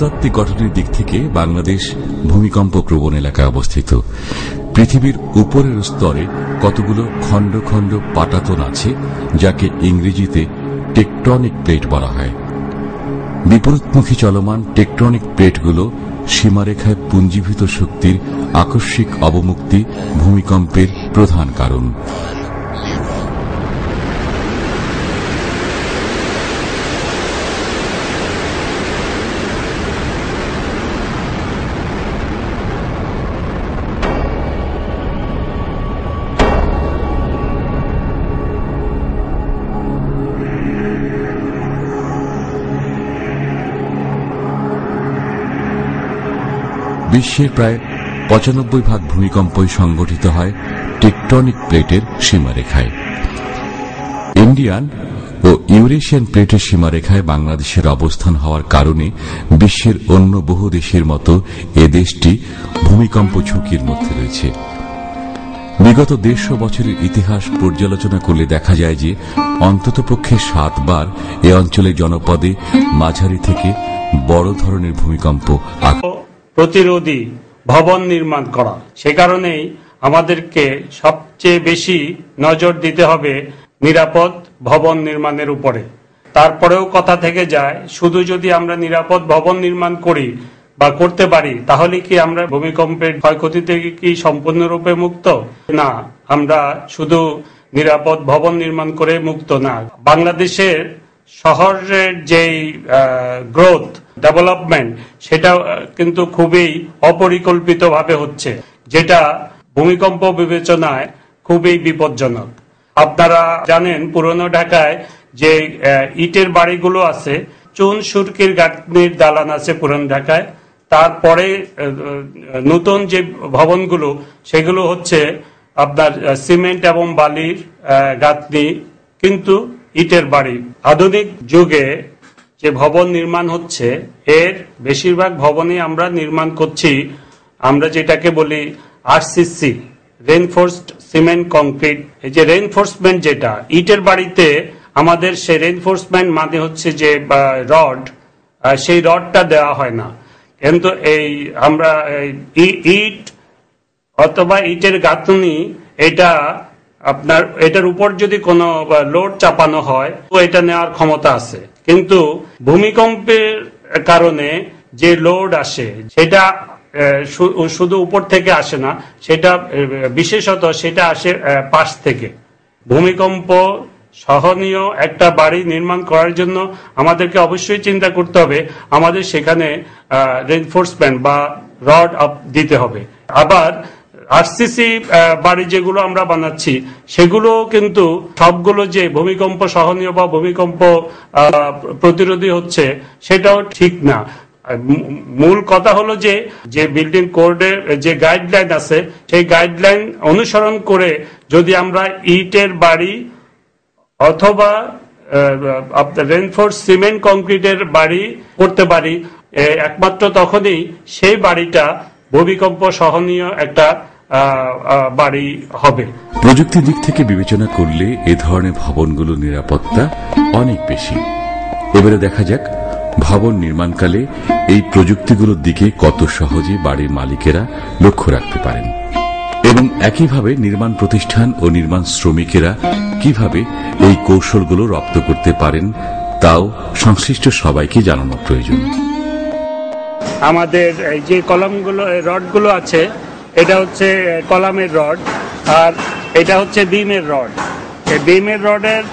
ভূতাত্ত্বিক গঠনের দিক থেকে বাংলাদেশ ভূমিকম্প প্রবণ এলাকায় অবস্থিত। পৃথিবীর উপরের স্তরে কতগুলো খণ্ড খণ্ড পাটাতন আছে, যাকে ইংরেজিতে টেকটনিক প্লেট বলা হয়। বিপরীতমুখী চলমান টেকটনিক প্লেটগুলো সীমারেখায় পুঞ্জীভূত শক্তির আকস্মিক অবমুক্তি ভূমিকম্পের প্রধান কারণ। বিশ্বের প্রায় পঁচানব্বই ভাগ ভূমিকম্পই সংঘটিত হয় টেকটনিক প্লেটের সীমারেখায়। ইন্ডিয়ান ও ইউরেশিয়ান প্লেটের সীমারেখায় বাংলাদেশের অবস্থান হওয়ার কারণে বিশ্বের অন্য বহু দেশের মতো এ দেশটি ভূমিকম্প ঝুঁকির মধ্যে রয়েছে। বিগত দেড়শো বছরের ইতিহাস পর্যালোচনা করলে দেখা যায় যে অন্ততপক্ষে সাতবার এ অঞ্চলের জনপদে মাঝারি থেকে বড় ধরনের ভূমিকম্প প্রতিরোধী ভবন নির্মাণ করা। সে কারণেই আমাদেরকে সবচেয়ে বেশি নজর দিতে হবে নিরাপদ ভবন নির্মাণের উপরে। তারপরেও কথা থেকে যায়, শুধু যদি আমরা নিরাপদ ভবন নির্মাণ করি বা করতে পারি, তাহলে কি আমরা ভূমিকম্পের ক্ষয়ক্ষতি থেকে কি সম্পূর্ণরূপে মুক্ত? না, আমরা শুধু নিরাপদ ভবন নির্মাণ করে মুক্ত না। বাংলাদেশের শহরের যেই গ্রোথ ডেভেলপমেন্ট সেটা কিন্তু খুবই অপরিকল্পিতভাবে হচ্ছে, যেটা ভূমিকম্প বিবেচনায় খুবই বিপজ্জনক। আপনারা জানেন, পুরনো ঢাকায় যে ইটের বাড়িগুলো আছে, চুন, সুরকির গাঁথনির দালান আছে পুরনো ঢাকায়, তারপরে নতুন যে ভবনগুলো, সেগুলো হচ্ছে আপনার সিমেন্ট এবং বালির গাঁথনি, কিন্তু ইটের বাড়ি। আধুনিক যুগে যে ভবন নির্মাণ হচ্ছে, এর বেশিরভাগ ভবনই আমরা নির্মাণ করছি, আমরা যেটাকে বলি আরসিসি রেনফোর্সড সিমেন্ট কংক্রিট এই যে রেনফোর্সমেন্ট যেটা, ইটের বাড়িতে আমাদের সে রেনফোর্সমেন্ট মানে হচ্ছে যে রড সেই রডটা দেওয়া হয় না। কিন্তু এই আমরা ইট অথবা ইটের গাঁথনি, এটা আপনার, এটার উপর যদি কোনো লোড চাপানো হয়, তো এটা নেওয়ার ক্ষমতা আছে। কিন্তু ভূমিকম্পের কারণে যে লোড আসে, সেটা শুধু উপর থেকে আসে না, সেটা বিশেষত সেটা আসে পাশ থেকে। ভূমিকম্প সহনীয় একটা বাড়ি নির্মাণ করার জন্য আমাদেরকে অবশ্যই চিন্তা করতে হবে। আমাদের সেখানে রেনফোর্সমেন্ট বা রড দিতে হবে। আবার আরসিসি বাড়ি যেগুলো আমরা বানাচ্ছি, সেগুলো কিন্তু সবগুলো যে ভূমিকম্প সহনীয় বা ভূমিকম্প প্রতিরোধী হচ্ছে, সেটাও ঠিক না। মূল কথা হলো যে যে বিল্ডিং কোডের যে গাইডলাইন আছে, সেই গাইডলাইন অনুসরণ করে যদি আমরা ইটের বাড়ি অথবা রেনফোর্স সিমেন্ট কংক্রিটের বাড়ি করতে পারি একমাত্র তখনই সেই বাড়িটা ভূমিকম্প সহনীয় একটা বাড়ি হবে। প্রযুক্তির দিক থেকে বিবেচনা করলে এ ধরনের ভবনগুলোর নিরাপত্তা অনেক বেশি। এবারে দেখা যাক ভবন নির্মাণকালে এই প্রযুক্তিগুলোর দিকে কত সহজে বাড়ির মালিকেরা লক্ষ্য রাখতে পারেন এবং একইভাবে নির্মাণ প্রতিষ্ঠান ও নির্মাণ শ্রমিকেরা কীভাবে এই কৌশলগুলো রপ্ত করতে পারেন তাও সংশ্লিষ্ট সবাইকে জানানো প্রয়োজন। আমাদের যে কলমগুলো রডগুলো আছে এটা হচ্ছে কলামের রড, আর এটা হচ্ছে বিমের রড। এই বিমের রডের,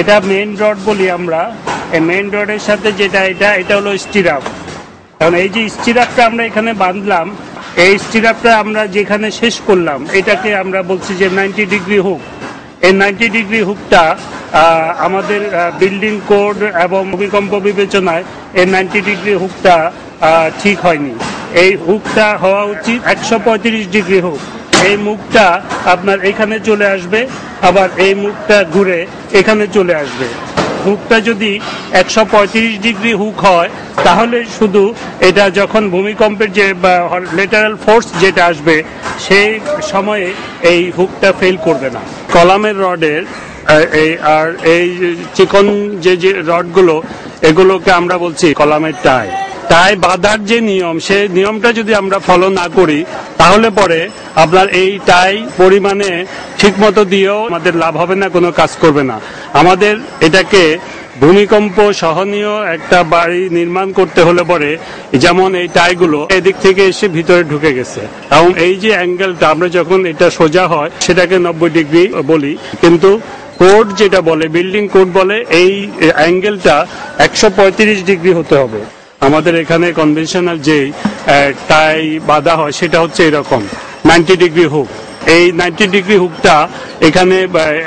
এটা মেইন রড বলি আমরা। এই মেইন রডের সাথে যেটা, এটা এটা হলো স্টিরাপ কারণ এই যে স্টিরাপটা আমরা এখানে বাঁধলাম, এই স্টিরাপটা আমরা যেখানে শেষ করলাম, এটাকে আমরা বলছি যে নাইনটি ডিগ্রি হুক এই নাইনটি ডিগ্রি হুকটা আমাদের বিল্ডিং কোড এবং ভূমিকম্প বিবেচনায় এই নাইনটি ডিগ্রি হুকটা ঠিক হয়নি। এই হুকটা হওয়া উচিত একশো পঁয়ত্রিশ ডিগ্রি হুক। এই মুখটা আপনার এখানে চলে আসবে, আবার এই মুখটা ঘুরে এখানে চলে আসবে। হুকটা যদি একশো পঁয়ত্রিশ ডিগ্রি হুক হয়, তাহলে শুধু এটা যখন ভূমিকম্পের যে লেটারাল ফোর্স যেটা আসবে, সেই সময়ে এই হুকটা ফেল করবে না। কলামের রডের এই, আর এই চিকন যে যে রডগুলো, এগুলোকে আমরা বলছি কলামের টাই। টাই বাধার যে নিয়ম সেই নিয়মটা যদি আমরা ফলো না করি, তাহলে পরে আপনার এই টাই পরিমাণে ঠিক মতো দিয়েও আমাদের লাভ হবে না, কোনো কাজ করবে না। আমাদের এটাকে ভূমিকম্প সহনীয় একটা বাড়ি নির্মাণ করতে হলে পরে যেমন এই টাইগুলো এদিক থেকে এসে ভিতরে ঢুকে গেছে। এবং এই যে অ্যাঙ্গেলটা, আমরা যখন এটা সোজা হয়, সেটাকে নব্বই ডিগ্রি বলি, কিন্তু কোড যেটা বলে, বিল্ডিং কোড বলে, এই অ্যাঙ্গেলটা একশো পঁয়ত্রিশ ডিগ্রি হতে হবে। আমাদের এখানে কনভেনশনাল যে টাই বাঁধা হয়, সেটা হচ্ছে এরকম। নাইনটি ডিগ্রি হুক এই নাইনটি ডিগ্রি হুকটা এখানে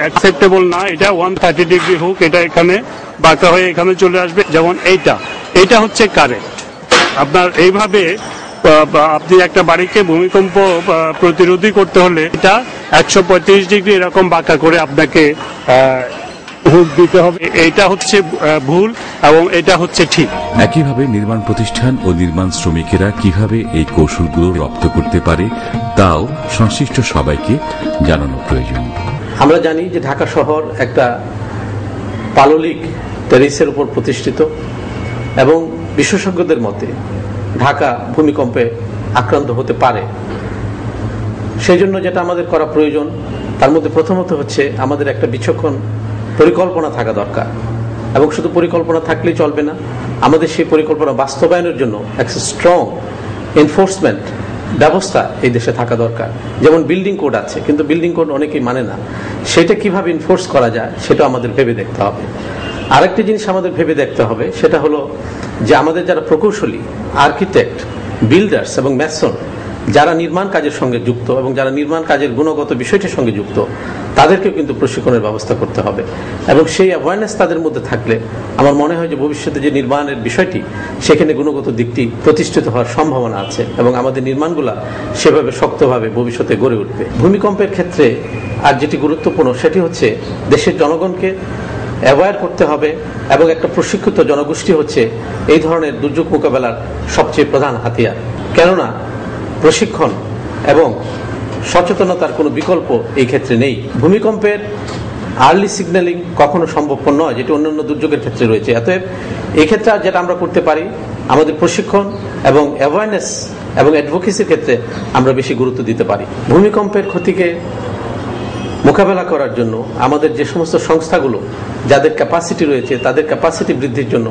অ্যাকসেপ্টেবল না, এটা ওয়ান থার্টি ডিগ্রি হুক এটা এখানে বাঁকা হয়ে এখানে চলে আসবে, যেমন এইটা। এটা হচ্ছে কারেক্ট আপনার এইভাবে আপনি একটা বাড়িকে ভূমিকম্প প্রতিরোধী করতে হলে এটা একশো পঁয়ত্রিশ ডিগ্রি এরকম বাঁকা করে আপনাকে হুক দিতে হবে। এটা হচ্ছে ভুল এবং এটা হচ্ছে ঠিক। একইভাবে নির্মাণ প্রতিষ্ঠান ও নির্মাণ শ্রমিকেরা কীভাবে এই কৌশলগুলো রপ্ত করতে পারে তাও সংশ্লিষ্ট সবাইকে জানানো প্রয়োজন। আমরা জানি যে ঢাকা শহর একটা পাললিক টেরিসের উপর প্রতিষ্ঠিত এবং বিশেষজ্ঞদের মতে ঢাকা ভূমিকম্পে আক্রান্ত হতে পারে। সেই জন্য যেটা আমাদের করা প্রয়োজন তার মধ্যে প্রথমত হচ্ছে আমাদের একটা বিচক্ষণ পরিকল্পনা থাকা দরকার। এবং শুধু পরিকল্পনা থাকলেই চলবে না, আমাদের সেই পরিকল্পনা বাস্তবায়নের জন্য একটা স্ট্রং এনফোর্সমেন্ট ব্যবস্থা এই দেশে থাকা দরকার। যেমন বিল্ডিং কোড আছে, কিন্তু বিল্ডিং কোড অনেকেই মানে না। সেটা কীভাবে ইনফোর্স করা যায়, সেটা আমাদের ভেবে দেখতে হবে। আরেকটি জিনিস আমাদের ভেবে দেখতে হবে, সেটা হলো যে আমাদের যারা প্রকৌশলী আর্কিটেক্ট বিল্ডার্স এবং ম্যাসন যারা নির্মাণ কাজের সঙ্গে যুক্ত এবং যারা নির্মাণ কাজের গুণগত বিষয়টির সঙ্গে যুক্ত, তাদেরকেও কিন্তু প্রশিক্ষণের ব্যবস্থা করতে হবে। এবং সেই অ্যাওয়ারনেস তাদের মধ্যে থাকলে আমার মনে হয় যে ভবিষ্যতে যে নির্মাণের বিষয়টি, সেখানে গুণগত দিকটি প্রতিষ্ঠিত হওয়ার সম্ভাবনা আছে এবং আমাদের নির্মাণগুলা সেভাবে শক্তভাবে ভবিষ্যতে গড়ে উঠবে। ভূমিকম্পের ক্ষেত্রে আর যেটি গুরুত্বপূর্ণ, সেটি হচ্ছে দেশের জনগণকে অ্যাওয়ার করতে হবে এবং একটা প্রশিক্ষিত জনগোষ্ঠী হচ্ছে এই ধরনের দুর্যোগ মোকাবেলার সবচেয়ে প্রধান হাতিয়ার। কেননা প্রশিক্ষণ এবং সচেতনতার কোনো বিকল্প এই ক্ষেত্রে নেই। ভূমিকম্পের আর্লি সিগন্যালিং কখনো সম্ভবপর নয়, যেটি অন্যান্য দুর্যোগের ক্ষেত্রে রয়েছে। অতএব এক্ষেত্রে যেটা আমরা করতে পারি, আমাদের প্রশিক্ষণ এবং অ্যাওয়ারনেস এবং অ্যাডভোকেসির ক্ষেত্রে আমরা বেশি গুরুত্ব দিতে পারি। ভূমিকম্পের ক্ষতিকে মোকাবেলা করার জন্য আমাদের যে সমস্ত সংস্থাগুলো, যাদের ক্যাপাসিটি রয়েছে, তাদের ক্যাপাসিটি বৃদ্ধির জন্য,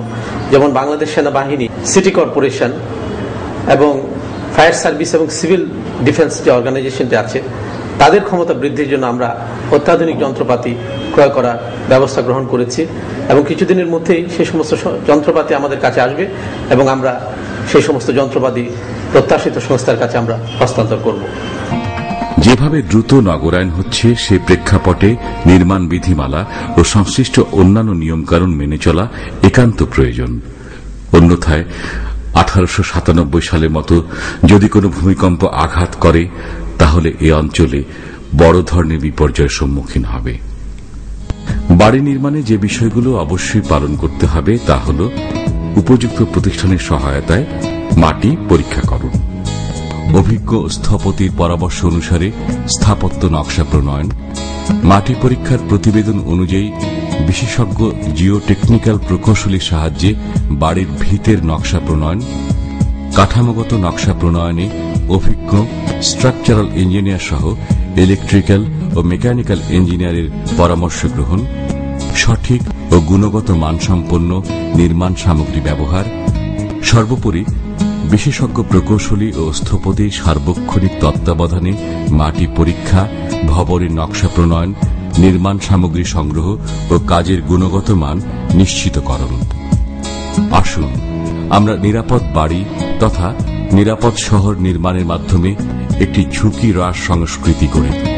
যেমন বাংলাদেশ সেনাবাহিনী সিটি কর্পোরেশন এবং ফায়ার সার্ভিস এবং সিভিল ডিফেন্স যে অর্গানাইজেশনটি আছে, তাদের ক্ষমতা বৃদ্ধির জন্য আমরা অত্যাধুনিক যন্ত্রপাতি ক্রয় করার ব্যবস্থা গ্রহণ করেছি এবং কিছুদিনের মধ্যেই সেই সমস্ত যন্ত্রপাতি আমাদের কাছে আসবে এবং আমরা সেই সমস্ত যন্ত্রপাতি প্রত্যাশিত সংস্থার কাছে আমরা হস্তান্তর করব। যেভাবে দ্রুত নগরায়ন হচ্ছে, সে প্রেক্ষাপটে নির্মাণ বিধিমালা ও সংশ্লিষ্ট অন্যান্য নিয়মকানুন মেনে চলা একান্ত প্রয়োজন। অন্যথায় আঠারোশো সাতানব্বই সালের মতো যদি কোনো ভূমিকম্প আঘাত করে, তাহলে এ অঞ্চলে বড় ধরনের বিপর্যয়ের সম্মুখীন হবে। বাড়ি নির্মাণে যে বিষয়গুলো অবশ্যই পালন করতে হবে, তা হল উপযুক্ত প্রতিষ্ঠানের সহায়তায় মাটি পরীক্ষা পরীক্ষাকরণ অভিজ্ঞ স্থপতির পরামর্শ অনুসারে স্থাপত্য নকশা প্রণয়ন, মাটি পরীক্ষার প্রতিবেদন অনুযায়ী বিশেষজ্ঞ জিও টেকনিক্যাল প্রকৌশলীর সাহায্যে বাড়ির ভিতের নকশা প্রণয়ন, কাঠামোগত নকশা প্রণয়নে অভিজ্ঞ স্ট্রাকচারাল ইঞ্জিনিয়ার সহ ইলেকট্রিক্যাল ও মেকানিক্যাল ইঞ্জিনিয়ারের পরামর্শ গ্রহণ, সঠিক ও গুণগত মানসম্পন্ন নির্মাণ সামগ্রী ব্যবহার, সর্বোপরি বিশেষজ্ঞ প্রকৌশলী ও স্থপতি সার্বক্ষণিক তত্ত্বাবধানে মাটি পরীক্ষা, ভবনের নকশা প্রণয়ন নির্মাণ সামগ্রী সংগ্রহ ও কাজের গুণগত মান নিশ্চিতকরণ। আসুন, আমরা নিরাপদ বাড়ি তথা নিরাপদ শহর নির্মাণের মাধ্যমে একটি ঝুঁকি হ্রাস সংস্কৃতি গড়ে